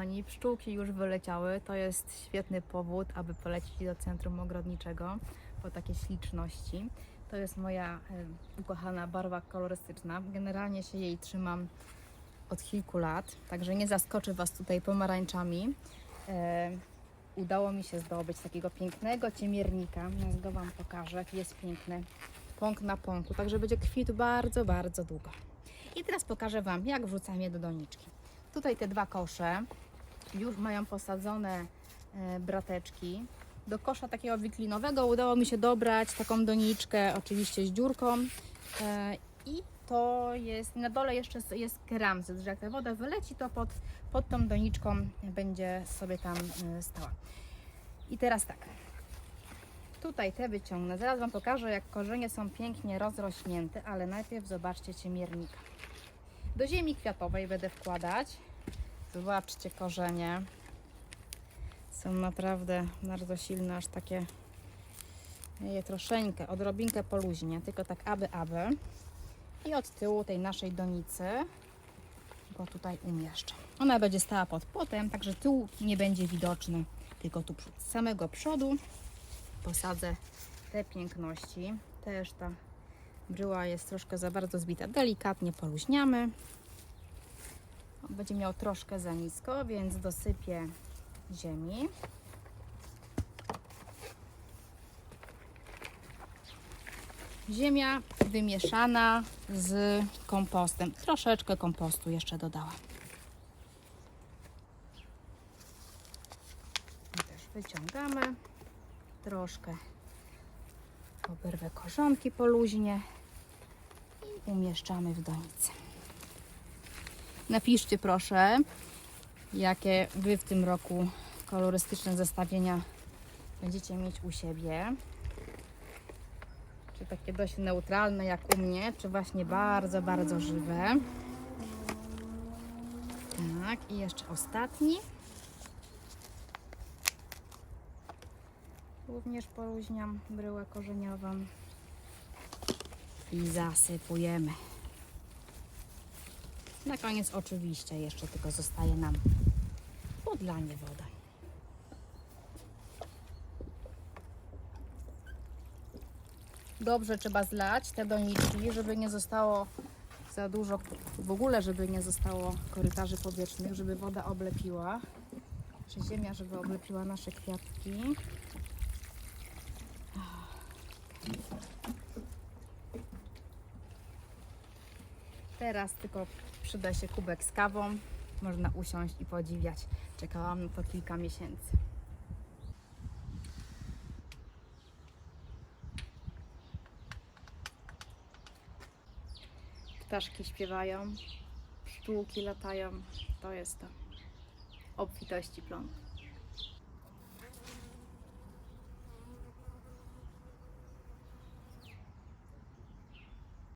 kochani, pszczółki już wyleciały. To jest świetny powód, aby polecić do centrum ogrodniczego po takie śliczności. To jest moja ukochana barwa kolorystyczna. Generalnie się jej trzymam od kilku lat, także nie zaskoczę Was tutaj pomarańczami. Udało mi się zdobyć takiego pięknego ciemiernika. Ja go Wam pokażę, jest piękny. Pąk na pąku, także będzie kwitł bardzo, bardzo długo. I teraz pokażę Wam, jak wrzucam je do doniczki. Tutaj te dwa kosze już mają posadzone e, brateczki. Do kosza takiego wiklinowego udało mi się dobrać taką doniczkę, oczywiście z dziurką. E, I to jest, na dole jeszcze jest keramzyt, że jak ta woda wyleci, to pod, pod tą doniczką będzie sobie tam e, stała. I teraz tak. Tutaj te wyciągnę. Zaraz Wam pokażę, jak korzenie są pięknie rozrośnięte, ale najpierw zobaczcie ciemiernika. Do ziemi kwiatowej będę wkładać. Zobaczcie korzenie. Są naprawdę bardzo silne, aż takie je troszeczkę, odrobinkę poluźnie, tylko tak aby, aby. I od tyłu tej naszej donicy go tutaj umieszczę. Ona będzie stała pod płotem, także tył nie będzie widoczny, tylko tu. Z samego przodu posadzę te piękności. Też ta bryła jest troszkę za bardzo zbita. Delikatnie poluźniamy. Będzie miał troszkę za nisko, więc dosypię ziemi. Ziemia wymieszana z kompostem. Troszeczkę kompostu jeszcze dodałam. Też wyciągamy. Troszkę oberwę korzonki poluźnie i umieszczamy w donicy. Napiszcie proszę, jakie Wy w tym roku kolorystyczne zestawienia będziecie mieć u siebie. Czy takie dość neutralne jak u mnie, czy właśnie bardzo, bardzo żywe. Tak, i jeszcze ostatni. Również poluźniam bryłę korzeniową i zasypujemy. Na koniec oczywiście jeszcze tylko zostaje nam podlanie wodą. Dobrze trzeba zlać te doniczki, żeby nie zostało za dużo, w ogóle żeby nie zostało korytarzy powietrznych, żeby woda oblepiła, czy ziemia, żeby oblepiła nasze kwiatki. Teraz tylko przyda się kubek z kawą. Można usiąść i podziwiać. Czekałam na to kilka miesięcy. Ptaszki śpiewają, pszczółki latają. To jest to. Obfitości plon.